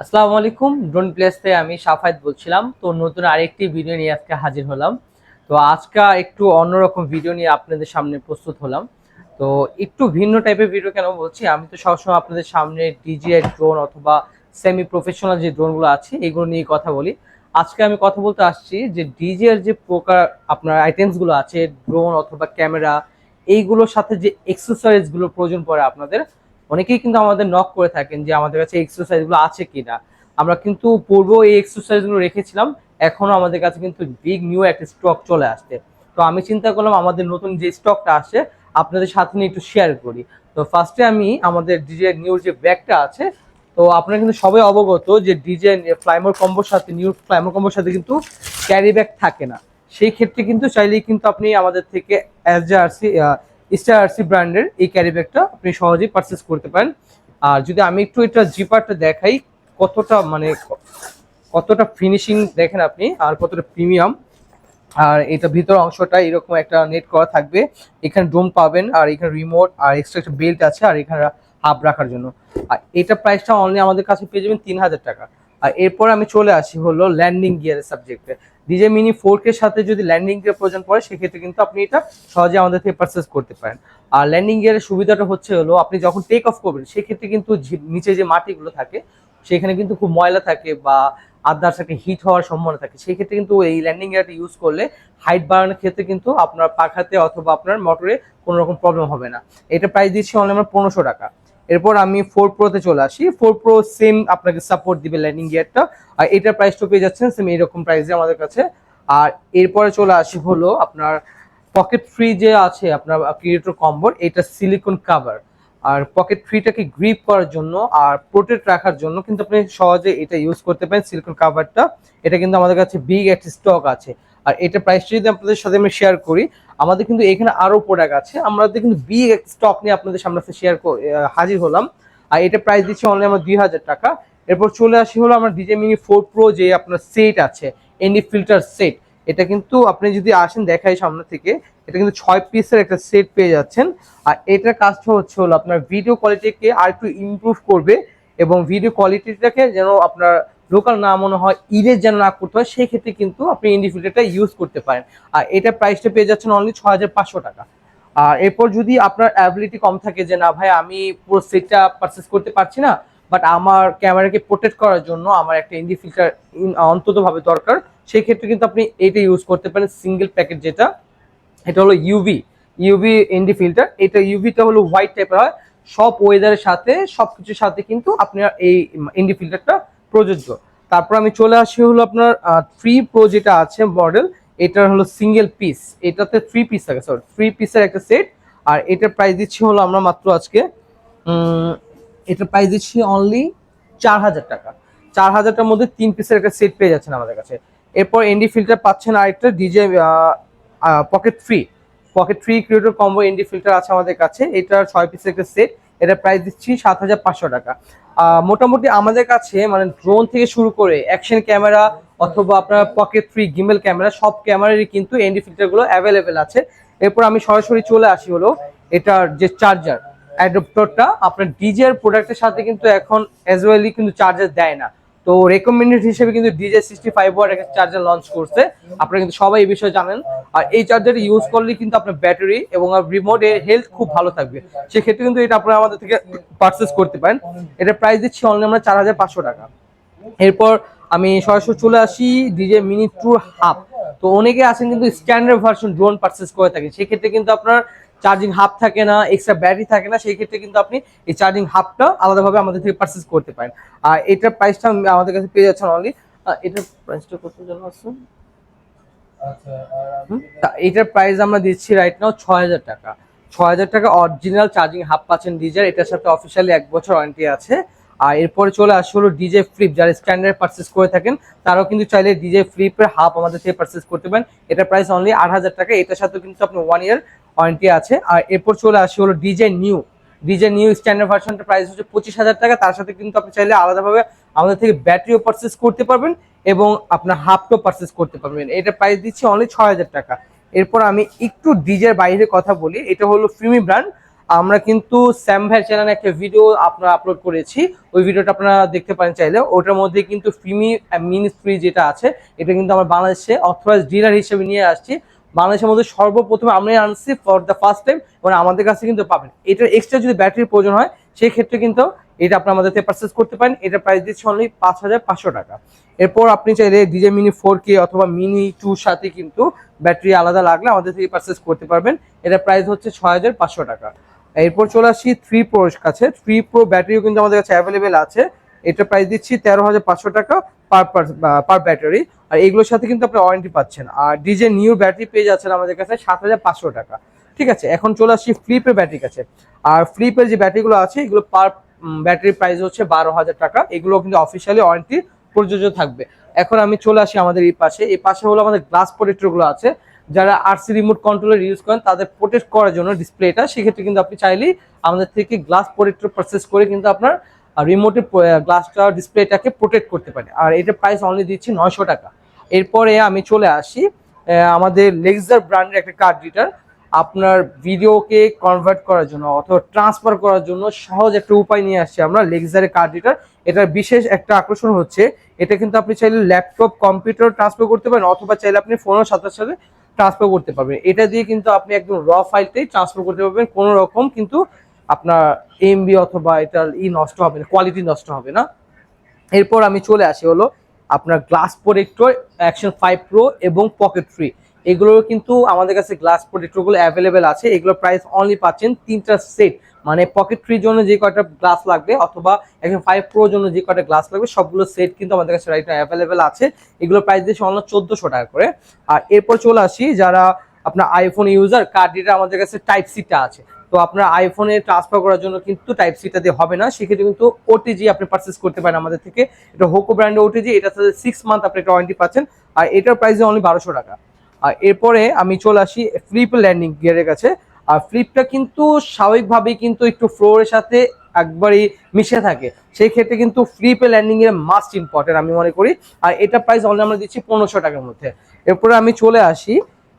আসসালামু আলাইকুম। Drone place আমি সাফায়েত বলছিলাম, তো নতুন আরেকটি ভিডিও নিয়ে আজকে হাজির হলাম। তো আজকে একটু অন্যরকম ভিডিও নিয়ে আপনাদের সামনে প্রস্তুত হলাম। তো একটু ভিন্ন টাইপের ভিডিও কেন বলছি? আমি তো সবসময় আপনাদের সামনে ডিজিআই ড্রোন অথবা সেমি প্রফেশনাল যে ড্রোনগুলো আছে, এগুলো নিয়ে কথা বলি। আজকে আমি কথা বলতে আসছি যে ডিজিআর যে প্রকার আপনার আইটেমসগুলো আছে ড্রোন অথবা ক্যামেরা এইগুলোর সাথে যে এক্সারসাইজগুলো প্রয়োজন পড়ে আপনাদের অনেকেই কিন্তু আমাদের নক করে থাকেন যে আমাদের কাছে এক্সারসাইজগুলো আছে কিনা। আমরা কিন্তু পূর্ব এই এক্সারসাইজগুলো রেখেছিলাম, এখনও আমাদের কাছে কিন্তু বিগ নিউ একটা স্টক চলে আসছে। তো আমি চিন্তা করলাম আমাদের নতুন যে স্টকটা আসে আপনাদের সাথে নিয়ে একটু শেয়ার করি। তো ফার্স্টে আমি আমাদের ডিজে নিউ যে ব্যাগটা আছে, তো আপনারা কিন্তু সবাই অবগত যে ডিজে ফ্লাইমোর কম্বোর সাথে নিউ ফ্লাইমোর কম্বোর সাথে কিন্তু ক্যারি ব্যাগ থাকে না। সেই ক্ষেত্রে কিন্তু চাইলেই কিন্তু আপনি আমাদের থেকে S J R C star RC ব্র্যান্ডের এই ক্যারি ব্যাগটা আপনি সহজেই পারচেস করতে পারেন। আর যদি আমি একটু এটা জিপারটা দেখাই, কতটা মানে কতটা ফিনিশিং দেখেন আপনি, আর কতটা প্রিমিয়াম আর এটা ভিতর অংশটা এরকম একটা নেট করা থাকবে। এখানে ডোম পাবেন, আর এখানে রিমোট আর এক্সট্রা একটা বেল্ট আছে, আর এখানে হাফ রাখার জন্য। আর এটা প্রাইসটা অনলি আমাদের কাছে পেয়ে যাবেন তিন হাজার টাকা। আর এরপর আমি চলে আসি হলো ল্যান্ডিং গিয়ারের সাবজেক্টে ডিজে মিনি ফোর কে সাথে যদি ল্যান্ডিং গিয়ার প্রয়োজন পড়ে, সেক্ষেত্রে কিন্তু আপনি এটা সহজে আমাদের থেকে পারচেস করতে পারেন। আর ল্যান্ডিং গিয়ারের সুবিধাটা হচ্ছে হলো, আপনি যখন টেক অফ করবেন, সেক্ষেত্রে কিন্তু নিচে যে মাটিগুলো থাকে, সেখানে কিন্তু খুব ময়লা থাকে বা আদার্স একটা হিট হওয়ার সম্ভাবনা থাকে। সেক্ষেত্রে কিন্তু এই ল্যান্ডিং গিয়ারটা ইউজ করলে হাইট বাড়ানোর ক্ষেত্রে কিন্তু আপনার পাখাতে অথবা আপনার মোটরে কোনো রকম প্রবলেম হবে না। এটা প্রাইস দিচ্ছি অনলি আমরা পনেরোশো টাকা। এরপর আমি ফোর প্রোতে চলে আসি। ফোর প্রো সেম আপনাকে সাপোর্ট দিবে ল্যান্ডিং গিয়ারটা আর এটার প্রাইসটা পেয়ে যাচ্ছেন সেম এইরকম প্রাইসে আমাদের কাছে। আর এরপরে চলে আসি হলো আপনার পকেট ফ্রি যে আছে, আপনার ক্রিয়েটর কম্বোর এটা সিলিকন কাভার আর পকেট ফ্রিটাকে গ্রিপ করার জন্য আর প্রোটেক্ট রাখার জন্য কিন্তু আপনি সহজে এটা ইউজ করতে পারেন সিলিকন কাভারটা এটা কিন্তু আমাদের কাছে বিগ একটা স্টক আছে। আর এটা প্রাইসটা যদি আপনাদের সাথে আমি শেয়ার করি আমাদের কিন্তু এখানে আরও প্রোডাক্ট আছে। আমাদের কিন্তু বিগ স্টক নিয়ে আপনাদের সামনে শেয়ার হাজির হলাম। আর এটা প্রাইস দিচ্ছি অনলি আমরা দুই হাজার টাকা। এরপর চলে আসি হলো আমার ডিজে মিনি ফোর প্রো যে আপনার সেট আছে এনি ফিল্টার সেট এটা কিন্তু আপনি যদি আসেন দেখাই সামনে থেকে, এটা কিন্তু ছয় পিসের একটা সেট পেয়ে যাচ্ছেন। আর এটার কাজটা হচ্ছে হলো আপনার ভিডিও কোয়ালিটিকে আর একটু ইমপ্রুভ করবে এবং ভিডিও কোয়ালিটিটাকে যেন আপনার লোকাল না মনে হয় ইরেজ যেন না করতে হয় সেই ক্ষেত্রে কিন্তু আপনি ইন্ডি ফিল্টারটা ইউজ করতে পারেন। আর এটা প্রাইসটা পেয়ে যাচ্ছেন অনলি ছ টাকা। আর এরপর যদি আপনার অ্যাবিলিটি কম থাকে যে, না ভাই, আমি পুরো সেটটা পারচেস করতে পারছি না বাট আমার ক্যামেরাকে প্রোটেক্ট করার জন্য আমার একটা ইন্ডি ফিল্টার অন্ততভাবে দরকার সেই ক্ষেত্রে কিন্তু আপনি এটা ইউজ করতে পারেন সিঙ্গেল প্যাকেট যেটা। এটা হলো ইউভি ইউভি ইন্ডি ফিল্টার এটা ইউভিটা হলো হোয়াইট টাইপের হয়। সব ওয়েদারের সাথে সব কিছুর সাথে কিন্তু আপনার এই ইন্ডি ফিল্টারটা প্রযোজ্য। তারপর আমি চলে আসি হলো আপনার থ্রি প্রো যেটা আছে মডেল এটার হলো সিঙ্গেল পিস এটাতে থ্রি পিস থাকে সরি থ্রি পিসের একটা সেট আর এটার প্রাইস দিচ্ছি হলো আমরা মাত্র আজকে এটার প্রাইস দিচ্ছি অনলি চার হাজার টাকা। চার হাজারটার মধ্যে তিন পিসের একটা সেট পেয়ে যাচ্ছেন আমাদের কাছে। এরপর এনডি ফিল্টার পাচ্ছেন আরেকটা DJ pocket free pocket free creator combo ND filter আছে আমাদের কাছে। এটার ছয় পিসের একটা সেট এটা প্রাইস দিচ্ছি সাত হাজার পাঁচশো টাকা। মোটামুটি আমাদের কাছে মানে ড্রোন থেকে শুরু করে অ্যাকশন ক্যামেরা অথবা আপনার পকেট ফ্রি গিমেল ক্যামেরা সব ক্যামেরারই কিন্তু এনডি ফিল্টারগুলো অ্যাভেলেবেল আছে। এরপর আমি সরাসরি চলে আসি হলো এটার যে চার্জার অ্যাডপ্টরটা আপনার ডিজের প্রোডাক্টের সাথে কিন্তু এখন অ্যাজ ওয়েলি কিন্তু চার্জার দেয় না। তো রেকমেন্ডেড হিসেবে কিন্তু ডিজে সিক্সটি ফাইভ ওয়াট একটা চার্জার লঞ্চ করছে। আপনারা কিন্তু সবাই এই বিষয়ে জানেন। আর এই চার্জার ইউজ করলে কিন্তু আপনার ব্যাটারি এবং রিমোট এর হেলথ খুব ভালো থাকবে। সেক্ষেত্রে কিন্তু এটা আপনারা আমাদের থেকে পারচেস করতে পারেন। এটা প্রাইস দিচ্ছি অনলি আমরা চার হাজার পাঁচশো টাকা। এরপর আমি সরাসরি চলে আসি ডিজে মিনি ট্যুর হাফ তো অনেকে আছেন কিন্তু স্ট্যান্ডার্ড ভার্সন ড্রোন পারচেস করে থাকেন। সেক্ষেত্রে কিন্তু আপনার চার্জিং হাব থাকে না এক্সট্রা ব্যাটারি থাকে না সেই ক্ষেত্রে কিন্তু আপনি এই চার্জিং হাবটা আলাদাভাবে আমাদের থেকে পারচেস করতে পারেন। আর এটার প্রাইসটা আমাদের কাছে পেয়ে যাচ্ছেন অনলি এটার প্রাইসটা কত জন আছে? তা এটার প্রাইস আমরা দিচ্ছি রাইট নাও ছয় হাজার টাকা। ছয় হাজার টাকা অরিজিনাল চার্জিং হাব পাচ্ছেন ডিজের এটার সাথে অফিসিয়ালি এক বছর ওয়ারেন্টি আছে। আর এরপরে চলে আসে হলো ডিজে ফ্লিপ যারা স্ট্যান্ডার্ড পারচেস করে থাকেন তারাও কিন্তু চাইলে ডিজে ফ্লিপের হাফ আমাদের থেকে পারচেস করতে পারেন। এটার প্রাইস অনলি আট হাজার টাকা এটার সাথেও কিন্তু আপনার ওয়ান ইয়ার ওয়ারেন্টি আছে। আর এরপর চলে আসে হলো DJ new DJ new standard ভার্সনটা প্রাইস হচ্ছে পঁচিশ হাজার টাকা। তার সাথে কিন্তু আপনি চাইলে আলাদাভাবে আমাদের থেকে ব্যাটারিও পারচেস করতে পারবেন এবং আপনার হাফটাও পারচেস করতে পারবেন। এটা প্রাইস দিচ্ছি অনলি ছয় হাজার টাকা। এরপর আমি একটু ডিজের বাইরে কথা বলি। এটা হলো ফিমি ব্র্যান্ড আমরা কিন্তু স্যাম ভাইয়ের চ্যানেলে একটা ভিডিও আপনারা আপলোড করেছি। ওই ভিডিওটা আপনারা দেখতে পারেন চাইলে। ওটার মধ্যে কিন্তু ফিমি মিনিস্ট্রি যেটা আছে, এটা কিন্তু আমরা বাংলাদেশে অথরাইজ ডিলার হিসেবে নিয়ে আসছি। বাংলাদেশের মধ্যে সর্বপ্রথমে আমরা আনছি ফর দ্য ফার্স্ট টাইম এবং আমাদের কাছে কিন্তু পাবেন। এটার এক্সট্রা যদি ব্যাটারির প্রয়োজন হয় সেই ক্ষেত্রে কিন্তু এটা আপনি আমাদের পারচেস করতে পারেন। এটা প্রাইস দিচ্ছে অনলি পাঁচ হাজার পাঁচশো টাকা। এরপর আপনি চাইলে ডিজে মিনি ফোর কে অথবা মিনি টুর সাথে কিন্তু ব্যাটারি আলাদা লাগলে আমাদের থেকে পারচেস করতে পারবেন। এটা প্রাইস হচ্ছে ছয় হাজার পাঁচশো টাকা। এরপর চলে আসি থ্রি প্রোর কাছে। থ্রি প্রো ব্যাটারিও কিন্তু আমাদের কাছে অ্যাভেলেবেল আছে। এটা প্রাইস দিচ্ছি তেরো হাজার পাঁচশো টাকা পার পার ব্যাটারি আর এগুলোর সাথে কিন্তু আপনি ওয়ারেন্টি পাচ্ছেন। আর ডিজে নিউ ব্যাটারি পেয়ে যাচ্ছেন আমাদের কাছে সাত হাজার পাঁচশো টাকা। ঠিক আছে, এখন চলে আসছি ফ্লিপের ব্যাটারি কাছে। আর ফ্লিপের যে ব্যাটারিগুলো আছে, এগুলো পার ব্যাটারি প্রাইস হচ্ছে বারো হাজার টাকা। এগুলো কিন্তু অফিসিয়ালি ওয়ারেন্টি প্রযোজ্য থাকবে। এখন আমি চলে আসি আমাদের এই পাশে। এই পাশে হলো আমাদের গ্লাস প্রোটেক্টরগুলো আছে। যারা আরসি রিমোট কন্ট্রোলার ইউজ করেন, তাদের প্রোটেক্ট করার জন্য ডিসপ্লেটা সেক্ষেত্রে কিন্তু আপনি চাইলেই আমাদের থেকে গ্লাস প্রোটেক্টর পারচেস করে কিন্তু আপনার রিমোটের গ্লাসটা ডিসপ্লেটাকে প্রোটেক্ট করতে পারে। আর এটা প্রাইস অনলি দিচ্ছি নয়শো টাকা। এরপরে আমি চলে আসি আমাদের লেক্সার ব্র্যান্ডের একটা কার্ড রিটার আপনার ভিডিওকে কনভার্ট করার জন্য অথবা ট্রান্সফার করার জন্য সহজ একটা উপায় নিয়ে আসছি আমরা লেক্সারের কার্ড রিটার এটার বিশেষ একটা আকর্ষণ হচ্ছে, এটা কিন্তু আপনি চাইলে ল্যাপটপ কম্পিউটার ট্রান্সফার করতে পারেন অথবা চাইলে আপনি ফোনের সাথে সাথে ট্রান্সফার করতে পারবেন। এটা দিয়ে কিন্তু আপনি একদম র ফাইলটাই ট্রান্সফার করতে পারবেন। কোনো রকম কিন্তু আপনার এমবি অথবা এটার ই নষ্ট হবে না কোয়ালিটি নষ্ট হবে না। এরপর আমি চলে আসি হলো আপনার glass protector action five pro এবং পকেট ফ্রি এগুলোর কিন্তু আমাদের কাছে গ্লাস প্রোটেক্টরগুলো অ্যাভেলেবেল আছে। এগুলোর প্রাইস অনলি পাচ্ছেন তিনটা সেট মানে পকেট ফ্রির জন্য যে কয়টা গ্লাস লাগবে অথবা একশন ফাইভ প্রোর জন্য যে কয়টা গ্লাস লাগবে, সবগুলো সেট কিন্তু আমাদের কাছে রাইট অ্যাভেলেবেল আছে। এগুলোর প্রাইস দিয়েছে অন্য চোদ্দোশো টাকা করে। আর এরপর চলে আসি যারা আপনার আইফোন ইউজার কার্ড আমাদের কাছে টাইপ সিটা আছে। তো আপনার আইফোনে ট্রান্সফার করার জন্য কিন্তু টাইপ সিটা দিয়ে হবে না। সেক্ষেত্রে কিন্তু ওটিজি আপনি পারচেস করতে পারেন আমাদের থেকে। এটা হোকো ব্র্যান্ডের ওটিজি এটা সাথে সিক্স মান্থ আপনি একটা ওয়ারেন্টি পাচ্ছেন। আর এটার প্রাইস অনলি বারোশো টাকা। আর এরপরে আমি চলে আসি ফ্লিপ ল্যান্ডিং গিয়ারের কাছে। আর ফ্লিপটা কিন্তু স্বাভাবিকভাবেই কিন্তু একটু ফ্লোরের সাথে একবারই মিশে থাকে। সেই ক্ষেত্রে কিন্তু ফ্লিপে ল্যান্ডিং এর মাস্ট ইম্পর্টেন্ট আমি মনে করি। আর এটা প্রাইস অনলি আমরা দিচ্ছি পনেরোশো টাকার মধ্যে। এরপরে আমি চলে আসি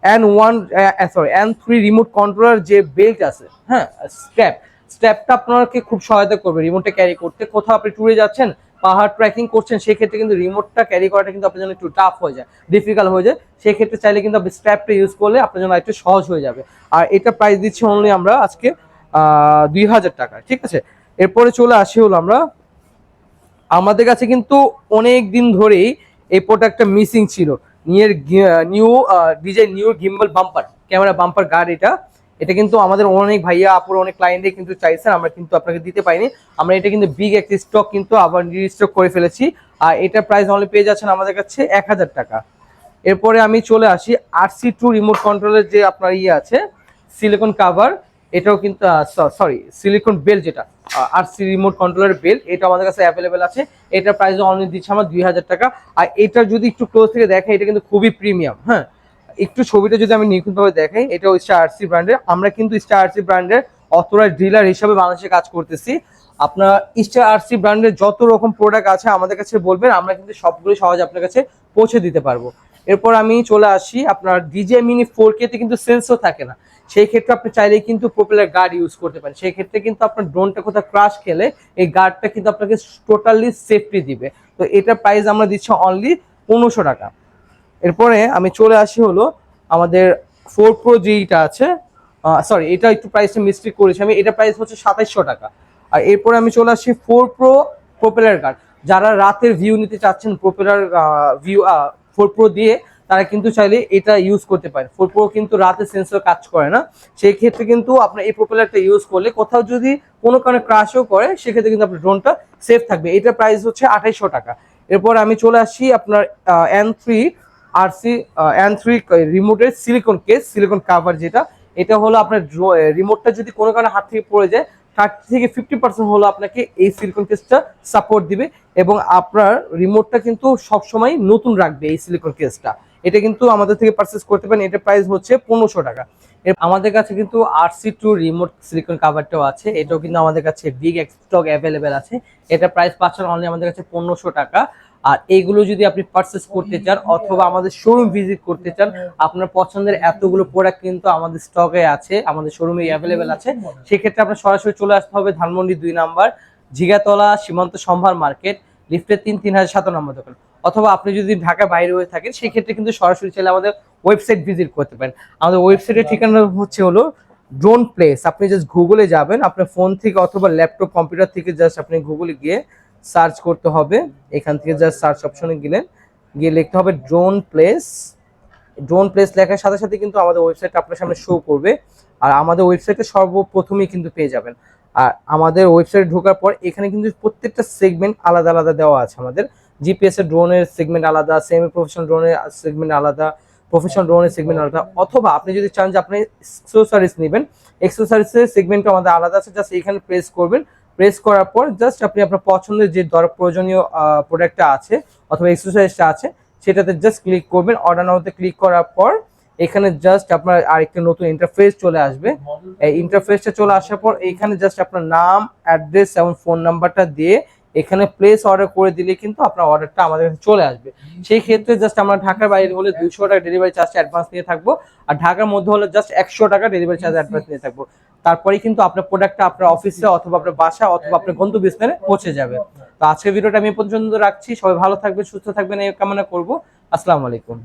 N one sorry N three remote controller যে বেল্ট আছে হ্যাঁ স্ট্র্যাপ স্ট্র্যাপটা আপনাকে খুব সহায়তা করবে রিমোটটা ক্যারি করতে। কোথাও আপনি ট্যুরে যাচ্ছেন, পাহাড় ট্রেকিং করছেন, সেক্ষেত্রে কিন্তু রিমোটটা ক্যারি করাটা কিন্তু আপনার জন্য একটু টাফ হয়ে যায় ডিফিকাল্ট হয়ে যায়। সেক্ষেত্রে চাইলে কিন্তু আপনি স্ট্র্যাপটা ইউজ করলে আপনার জন্য একটু সহজ হয়ে যাবে। আর এটা প্রাইস দিচ্ছি অনলি আমরা আজকে দুই হাজার টাকা, ঠিক আছে? এরপরে চলে আসি হলো আমরা, আমাদের কাছে কিন্তু অনেক দিন ধরেই এই প্রোডাক্টটা মিসিং ছিল। নিয়ের new design new gimbal bumper camera bumper guard এটা। এটা কিন্তু আমাদের অনেক ভাইয়া, আপুর অনেক ক্লায়েন্টে কিন্তু চাইছেন, আমরা কিন্তু আপনাকে দিতে পাইনি আমরা এটা কিন্তু বিগ একটি স্টক কিন্তু আবার রিস্টক করে ফেলেছি। আর এটা প্রাইস অনলি পেয়ে যাচ্ছেন আমাদের কাছে এক হাজার টাকা। এরপরে আমি চলে আসি আরসি টু রিমোট কন্ট্রোলের যে আপনার ইয়ে আছে সিলিকন কাভার এটাও কিন্তু সরি সিলিকন বেল যেটা আরসি রিমোট কন্ট্রোলের বেল এটা আমাদের কাছে অ্যাভেলেবেল আছে। এটার প্রাইস অনলি দিচ্ছে আমার দুই হাজার টাকা। আর এটা যদি একটু ক্লোজ থেকে দেখে এটা কিন্তু খুবই প্রিমিয়াম হ্যাঁ? একটু ছবিটা যদি আমি নিখুঁতভাবে দেখাই এটা স্টার আরসি ব্র্যান্ডের আমরা কিন্তু স্টার আরসি ব্র্যান্ডের অথরাইজ ডিলার হিসাবে বাংলাদেশে কাজ করতেছি। আপনার স্টার আরসি ব্র্যান্ডের যত রকম প্রোডাক্ট আছে আমাদের কাছে বলবেন, আমরা কিন্তু সবগুলো সহজ আপনার কাছে পৌঁছে দিতে পারব। এরপর আমি চলে আসি, আপনার ডিজে মিনি ফোর কে তে কিন্তু সেন্সও থাকে না। সেই ক্ষেত্রে আপনি চাইলেই কিন্তু প্রপেলার গার্ড ইউজ করতে পারেন। সেই ক্ষেত্রে কিন্তু আপনার ড্রোনটা কোথাও ক্রাশ খেলে এই গার্ডটা কিন্তু আপনাকে টোটালি সেফটি দিবে। তো এটার প্রাইস আমরা দিচ্ছি অনলি পনেরোশো টাকা। এরপরে আমি চলে আসি হলো আমাদের ফোর প্রো যেইটা আছে। সরি এটা একটু প্রাইসটা মিস্টেক করেছি আমি। এটা প্রাইস হচ্ছে সাতাইশশো টাকা। আর এরপরে আমি চলে আসি ফোর প্রো প্রোপেলার গার্ড যারা রাতের ভিউ নিতে চাচ্ছেন প্রোপেলার ভিউ ফোর প্রো দিয়ে তারা কিন্তু চাইলে এটা ইউজ করতে পারে। ফোর প্রো কিন্তু রাতে সেন্সর কাজ করে না। সেই ক্ষেত্রে কিন্তু আপনার এই প্রোপেলারটা ইউজ করলে কোথাও যদি কোনো কারণে ক্রাশও করে, সেক্ষেত্রে কিন্তু আপনার ড্রোনটা সেফ থাকবে। এটা প্রাইস হচ্ছে আঠাইশশো টাকা। এরপর আমি চলে আসি আপনার N three RC N three রিমোটের silicon case silicon cover যেটা। এটা হলো আপনার রিমোটটা যদি কোনো কারণে হাত থেকে পড়ে যায় থার্টি থেকে ফিফটি পার্সেন্ট হলো আপনাকে এই সিলিকন কেসটা সাপোর্ট দিবে এবং আপনার রিমোটটা কিন্তু সবসময় নতুন রাখবে এই সিলিকন কেসটা এটা কিন্তু আমাদের থেকে পারচেস করতে পারেন। এটা প্রাইস হচ্ছে পনেরোশো টাকা। আমাদের কাছে কিন্তু আরসি টু রিমোট সিলিকন কাভারটাও আছে। এটাও কিন্তু আমাদের কাছে বিগ স্টক অ্যাভেলেবেল আছে। এটা প্রাইস পাচ্ছেন অনলি আমাদের কাছে পনেরোশো টাকা। আর এইগুলো যদি আপনি পারচেস করতে চান অথবা আমাদের শোরুম ভিজিট করতে চান, আপনার পছন্দের এতগুলো প্রোডাক্ট কিন্তু আমাদের স্টকে আছে, আমাদের শোরুমে অ্যাভেলেবেল আছে। সেক্ষেত্রে আপনার সরাসরি চলে আসতে হবে ধানমন্ডি দুই নাম্বার, জিগাতলা সীমান্ত সম্ভার মার্কেট, লিফটের তিন তিন হাজার সাত নম্বর দোকান। অথবা আপনি যদি ঢাকা বাইরে হয়ে থাকেন সেক্ষেত্রে কিন্তু সরাসরি চাইলে আমাদের ওয়েবসাইট ভিজিট করতে পারেন। আমাদের ওয়েবসাইটের ঠিকানা হচ্ছে হলো ড্রোন প্লেস আপনি জাস্ট গুগলে যাবেন আপনার ফোন থেকে অথবা ল্যাপটপ কম্পিউটার থেকে জাস্ট আপনি গুগলে গিয়ে সার্চ করতে হবে। এখান থেকে জাস্ট সার্চ অপশনে গেলেন। গিয়ে লিখতে হবে ড্রোন প্লেস ড্রোন প্লেস লেখার সাথে সাথে কিন্তু আমাদের ওয়েবসাইট আপনার সামনে শো করবে। আর আমাদের ওয়েবসাইটে সর্বপ্রথমেই কিন্তু পেয়ে যাবেন। আর আমাদের ওয়েবসাইটে ঢোকার পর এখানে কিন্তু প্রত্যেকটা সেগমেন্ট আলাদা আলাদা দেওয়া আছে আমাদের। জিপিএস এর ড্রোনের সেগমেন্ট আলাদা সেমি প্রফেশনাল ড্রোনের সেগমেন্ট আলাদা প্রফেশনাল ড্রোনের সেগমেন্ট আলাদা। অথবা আপনি যদি চান যে আপনি এক্সেসরিজ নেবেন এক্সেসরিজের সেগমেন্টটা আমাদের আলাদা আছে জাস্ট এখানে প্রেস করবেন। প্রেস করার পর জাস্ট আপনি আপনার পছন্দের যে দর প্রয়োজনীয় প্রোডাক্টটা আছে অথবা এক্সারসাইজটা আছে, সেটাতে জাস্ট ক্লিক করবেন। অর্ডার নাওতে ক্লিক করার পর এখানে জাস্ট আপনার আরেকটা নতুন ইন্টারফেস চলে আসবে। এই ইন্টারফেসটা চলে আসার পর এখানে জাস্ট আপনার নাম অ্যাড্রেস এবং ফোন নাম্বারটা দিয়ে এখানে প্লেস অর্ডার করে দিলে কিন্তু আপনার অর্ডারটা আমাদের কাছে চলে আসবে। সেই ক্ষেত্রে জাস্ট আমরা ঢাকার বাইরে হলে দুশো টাকা ডেলিভারি চার্জ অ্যাডভান্স নিয়ে থাকব আর ঢাকার মধ্যে হলে জাস্ট একশো টাকা ডেলিভারি চার্জ অ্যাডভান্স নিয়ে থাকব। তারপরেই কিন্তু আপনার প্রোডাক্টটা আপনার অফিসে অথবা আপনার বাসা অথবা আপনার গন্তব্যস্থানে পৌঁছে যাবে। তো আজকের ভিডিওটা আমি পর্যন্ত রাখছি। সবাই ভালো থাকবে সুস্থ থাকবেন, এই কামনা করব। আসসালামু আলাইকুম।